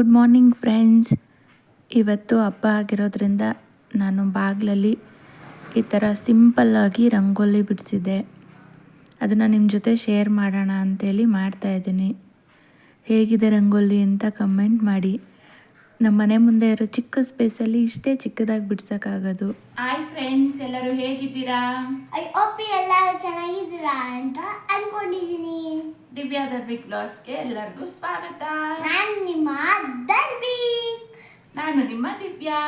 Good morning friends ಇವತ್ತು ಹಬ್ಬ ಆಗಿರೋದ್ರಿಂದ ನಾನು ಬಾಗಿಲಲ್ಲಿ ಈ ಥರ ಸಿಂಪಲ್ಲಾಗಿ ರಂಗೋಲಿ ಬಿಡಿಸಿದ್ದೆ. ಅದನ್ನು ನಿಮ್ಮ ಜೊತೆ ಶೇರ್ ಮಾಡೋಣ ಅಂತೇಳಿ ಮಾಡ್ತಾಯಿದ್ದೀನಿ ಹೇಗಿದೆ ರಂಗೋಲಿ ಅಂತ ಕಮೆಂಟ್ ಮಾಡಿ. ನಮ್ಮ ಮನೆ ಮುಂದೆ ಇರೋ ಚಿಕ್ಕ ಸ್ಪೇಸಲ್ಲಿ ಇಷ್ಟೇ ಚಿಕ್ಕದಾಗಿ ಬಿಡ್ಸೋಕ್ಕಾಗೋದು. ಹಾಯ್ ಫ್ರೆಂಡ್ಸ್ ಎಲ್ಲರೂ ಹೇಗಿದ್ದೀರಾ? ಐ ಹೋಪ್ ಎಲ್ಲ ಚೆನ್ನಾಗಿದ್ದೀರಾ ಅಂತ ಅನ್ಕೊಂಡಿದ್ದೀನಿ. ದಿವ್ಯಾ ದರ್ವಿಕ್ ಬ್ಲಾಸ್ಗೆ ಎಲ್ಲರಿಗೂ ಸ್ವಾಗತ. ನಾನು ನಿಮ್ಮ ದರ್ವಿ ನಾನು ನಿಮ್ಮ ದಿವ್ಯಾ.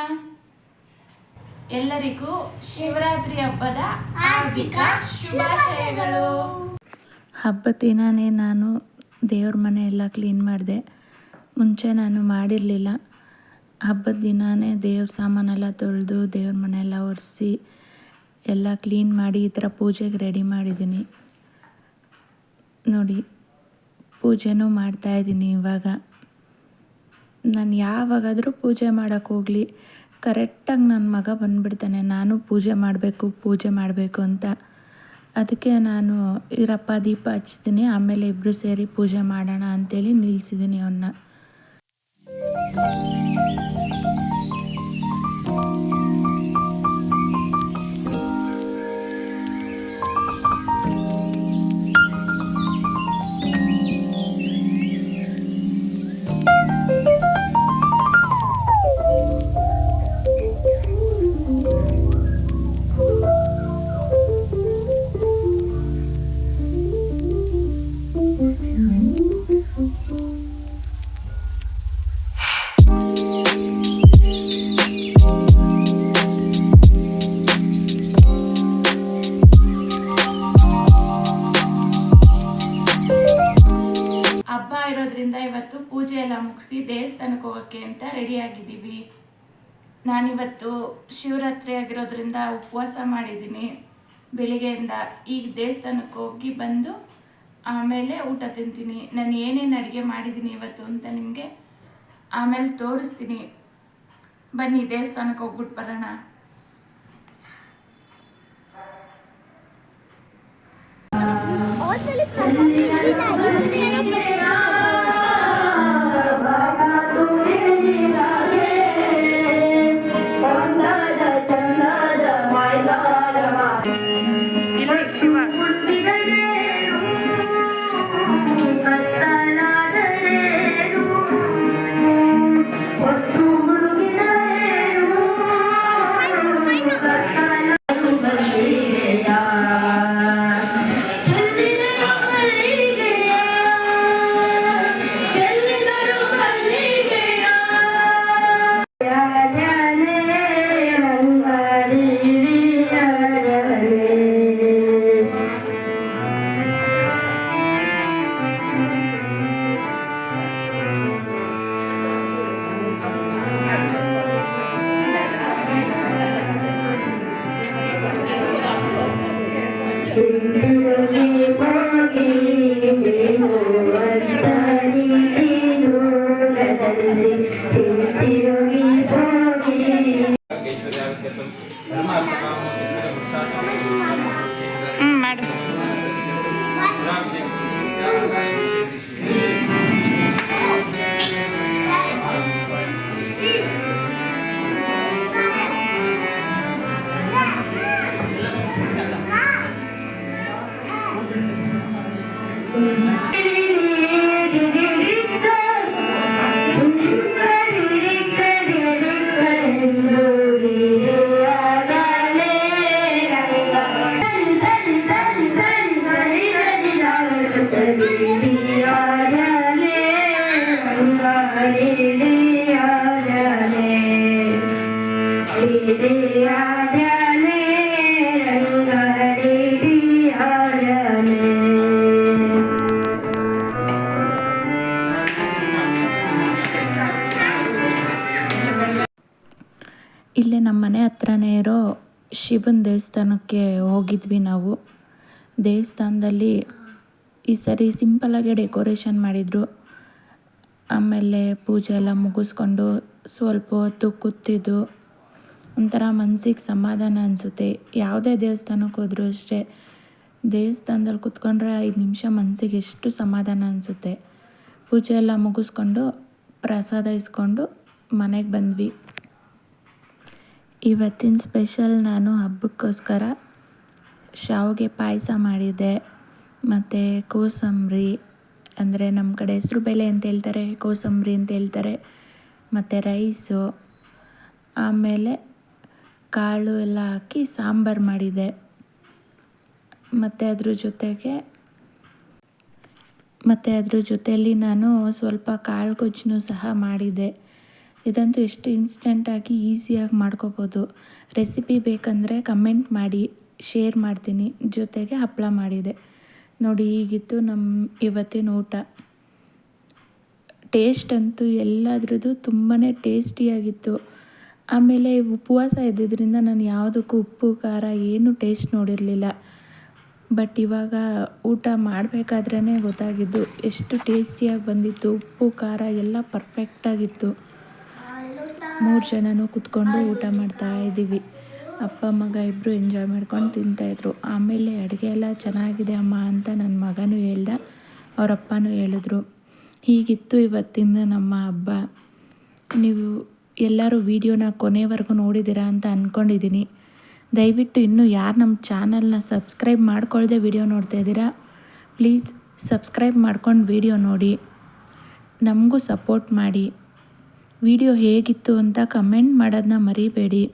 ಎಲ್ಲರಿಗೂ ಶಿವರಾತ್ರಿ ಹಬ್ಬದ ಹಾರ್ದಿಕ ಶುಭಾಶಯಗಳು. ಹಬ್ಬದ ದಿನಾನೇ ನಾನು ದೇವ್ರ ಮನೆ ಎಲ್ಲ ಕ್ಲೀನ್ ಮಾಡಿದೆ. ಮುಂಚೆ ನಾನು ಮಾಡಿರಲಿಲ್ಲ. ಹಬ್ಬದ ದಿನವೇ ದೇವ್ರ ಸಾಮಾನೆಲ್ಲ ತೊಳೆದು ದೇವ್ರ ಮನೆಯೆಲ್ಲ ಒರೆಸಿ ಎಲ್ಲ ಕ್ಲೀನ್ ಮಾಡಿ ಈ ಥರ ಪೂಜೆಗೆ ರೆಡಿ ಮಾಡಿದ್ದೀನಿ. ನೋಡಿ, ಪೂಜೆನೂ ಮಾಡ್ತಾಯಿದ್ದೀನಿ ಇವಾಗ. ನಾನು ಯಾವಾಗಾದರೂ ಪೂಜೆ ಮಾಡೋಕ್ಕೆ ಹೋಗಲಿ. ಕರೆಕ್ಟಾಗಿ ನನ್ನ ಮಗ ಬಂದುಬಿಡ್ತಾನೆ. ನಾನು ಪೂಜೆ ಮಾಡಬೇಕು ಪೂಜೆ ಮಾಡಬೇಕು ಅಂತ. ಅದಕ್ಕೆ ನಾನು ಇರಪ್ಪ, ದೀಪ ಹಚ್ತೀನಿ. ಆಮೇಲೆ ಇಬ್ಬರು ಸೇರಿ ಪೂಜೆ ಮಾಡೋಣ ಅಂತೇಳಿ ನಿಲ್ಲಿಸಿದ್ದೀನಿ ಅವನ್ನ ದೇವಸ್ಥಾನಕ್ಕೆ ಹೋಗೋಕ್ಕೆ ಅಂತ ರೆಡಿ ಆಗಿದ್ದೀವಿ. ನಾನಿವತ್ತು ಶಿವರಾತ್ರಿ ಆಗಿರೋದ್ರಿಂದ ಉಪವಾಸ ಮಾಡಿದ್ದೀನಿ. ಬೆಳಿಗ್ಗೆಯಿಂದ ಈಗ ದೇವಸ್ಥಾನಕ್ಕೆ ಹೋಗಿ ಬಂದು ಆಮೇಲೆ ಊಟ ತಿಂತೀನಿ. ನಾನು ಏನೇನು ಅಡುಗೆ ಮಾಡಿದ್ದೀನಿ ಇವತ್ತು ಅಂತ ನಿಮಗೆ ಆಮೇಲೆ ತೋರಿಸ್ತೀನಿ. ಬನ್ನಿ, ದೇವಸ್ಥಾನಕ್ಕೆ ಹೋಗ್ಬಿಟ್ಟು ಬರೋಣ. ಇಲ್ಲೇ ನಮ್ಮ ಮನೆ ಹತ್ರನೇ ಇರೋ ಶಿವನ ದೇವಸ್ಥಾನಕ್ಕೆ ಹೋಗಿದ್ವಿ ನಾವು. ದೇವಸ್ಥಾನದಲ್ಲಿ ಈ ಸರಿ ಸಿಂಪಲಾಗಿ ಡೆಕೋರೇಷನ್ ಮಾಡಿದರು. ಆಮೇಲೆ ಪೂಜೆ ಎಲ್ಲ ಮುಗಿಸ್ಕೊಂಡು ಸ್ವಲ್ಪ ಹೊತ್ತು ಕೂತಿದ್ದು. ಒಂಥರ ಮನಸ್ಸಿಗೆ ಸಮಾಧಾನ ಅನಿಸುತ್ತೆ. ಯಾವುದೇ ದೇವಸ್ಥಾನಕ್ಕೆ ಹೋದರೂ ಅಷ್ಟೇ ದೇವಸ್ಥಾನದಲ್ಲಿ ಕೂತ್ಕೊಂಡ್ರೆ ಐದು ನಿಮಿಷ ಮನಸ್ಸಿಗೆ ಎಷ್ಟು ಸಮಾಧಾನ ಅನಿಸುತ್ತೆ. ಪೂಜೆ ಎಲ್ಲ ಮುಗಿಸ್ಕೊಂಡು ಪ್ರಸಾದ ಇಸ್ಕೊಂಡು ಮನೆಗೆ ಬಂದ್ವಿ. ಇವತ್ತಿನ ಸ್ಪೆಷಲ್ ನಾನು ಹಬ್ಬಕ್ಕೋಸ್ಕರ ಶಾವಿಗೆ ಪಾಯಸ ಮಾಡಿದ್ದೆ. ಮತ್ತು ಕೋಸಂಬರಿ, ಅಂದರೆ ನಮ್ಮ ಕಡೆ ಹೆಸರು ಬೇಳೆ ಅಂತ ಹೇಳ್ತಾರೆ, ಕೋಸಂಬರಿ ಅಂತ ಹೇಳ್ತಾರೆ, ಮತ್ತು ರೈಸು, ಆಮೇಲೆ ಕಾಳು ಎಲ್ಲ ಹಾಕಿ ಸಾಂಬಾರು ಮಾಡಿದೆ. ಮತ್ತು ಅದ್ರ ಜೊತೆಗೆ, ಮತ್ತು ಅದ್ರ ಜೊತೆಯಲ್ಲಿ ನಾನು ಸ್ವಲ್ಪ ಕಾಳು ಗೊಜ್ಜನ್ನು ಸಹ ಮಾಡಿದೆ. ಇದಂತೂ ಎಷ್ಟು ಇನ್ಸ್ಟೆಂಟಾಗಿ ಈಸಿಯಾಗಿ ಮಾಡ್ಕೋಬೋದು. ರೆಸಿಪಿ ಬೇಕಂದರೆ ಕಮೆಂಟ್ ಮಾಡಿ ಶೇರ್ ಮಾಡ್ತೀನಿ. ಜೊತೆಗೆ ಹಪ್ಪಳ ಮಾಡಿದೆ. ನೋಡಿ, ಈಗಿತ್ತು ನಮ್ಮ ಇವತ್ತಿನ ಊಟ. ಟೇಸ್ಟ್ ಅಂತೂ ಎಲ್ಲದ್ರದ್ದು ತುಂಬಾ ಟೇಸ್ಟಿಯಾಗಿತ್ತು ಆಮೇಲೆ ಉಪವಾಸ ಇದ್ದಿದ್ದರಿಂದ ನಾನು ಯಾವುದಕ್ಕೂ ಉಪ್ಪು, ಖಾರ ಏನು ಟೇಸ್ಟ್ ನೋಡಿರಲಿಲ್ಲ. ಬಟ್ ಇವಾಗ ಊಟ ಮಾಡಬೇಕಾದ್ರೇ ಗೊತ್ತಾಗಿದ್ದು ಎಷ್ಟು ಟೇಸ್ಟಿಯಾಗಿ ಬಂದಿತ್ತು. ಉಪ್ಪು, ಖಾರ ಎಲ್ಲ ಪರ್ಫೆಕ್ಟಾಗಿತ್ತು ಮೂರು ಜನನೂ ಕುತ್ಕೊಂಡು ಊಟ ಮಾಡ್ತಾ ಇದ್ದೀವಿ. ಅಪ್ಪ, ಮಗ ಇಬ್ಬರು ಎಂಜಾಯ್ ಮಾಡ್ಕೊಂಡು ತಿಂತಾಯಿದ್ರು ಆಮೇಲೆ ಅಡುಗೆ ಎಲ್ಲ ಚೆನ್ನಾಗಿದೆ ಅಮ್ಮ ಅಂತ ನನ್ನ ಮಗನೂ ಹೇಳ್ದ ಅವರಪ್ಪನೂ ಹೇಳಿದ್ರು. ಹೀಗಿತ್ತು ಇವತ್ತಿಂದ ನಮ್ಮ ಹಬ್ಬ. ನೀವು ಎಲ್ಲರೂ ವೀಡಿಯೋನ ಕೊನೆವರೆಗೂ ನೋಡಿದ್ದೀರಾ ಅಂತ ಅಂದ್ಕೊಂಡಿದ್ದೀನಿ ದಯವಿಟ್ಟು ಇನ್ನೂ ಯಾರು ನಮ್ಮ ಚಾನಲ್ನ ಸಬ್ಸ್ಕ್ರೈಬ್ ಮಾಡ್ಕೊಳ್ಳದೆ ವೀಡಿಯೋ ನೋಡ್ತಾ ಇದ್ದೀರಾ, ಪ್ಲೀಸ್ ಸಬ್ಸ್ಕ್ರೈಬ್ ಮಾಡ್ಕೊಂಡು ವೀಡಿಯೋ ನೋಡಿ. ನಮಗೂ ಸಪೋರ್ಟ್ ಮಾಡಿ. ವಿಡಿಯೋ ಹೇಗಿತ್ತು ಅಂತ ಕಮೆಂಟ್ ಮಾಡೋದನ್ನ ಮರಿಬೇಡಿ.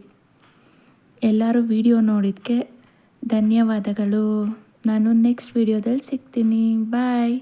ಎಲ್ಲರೂ ವಿಡಿಯೋ ನೋಡಿದ್ದಕ್ಕೆ ಧನ್ಯವಾದಗಳು. ನಾನು ನೆಕ್ಸ್ಟ್ ವಿಡಿಯೋದಲ್ಲಿ ಸಿಗ್ತೀನಿ. ಬಾಯ್.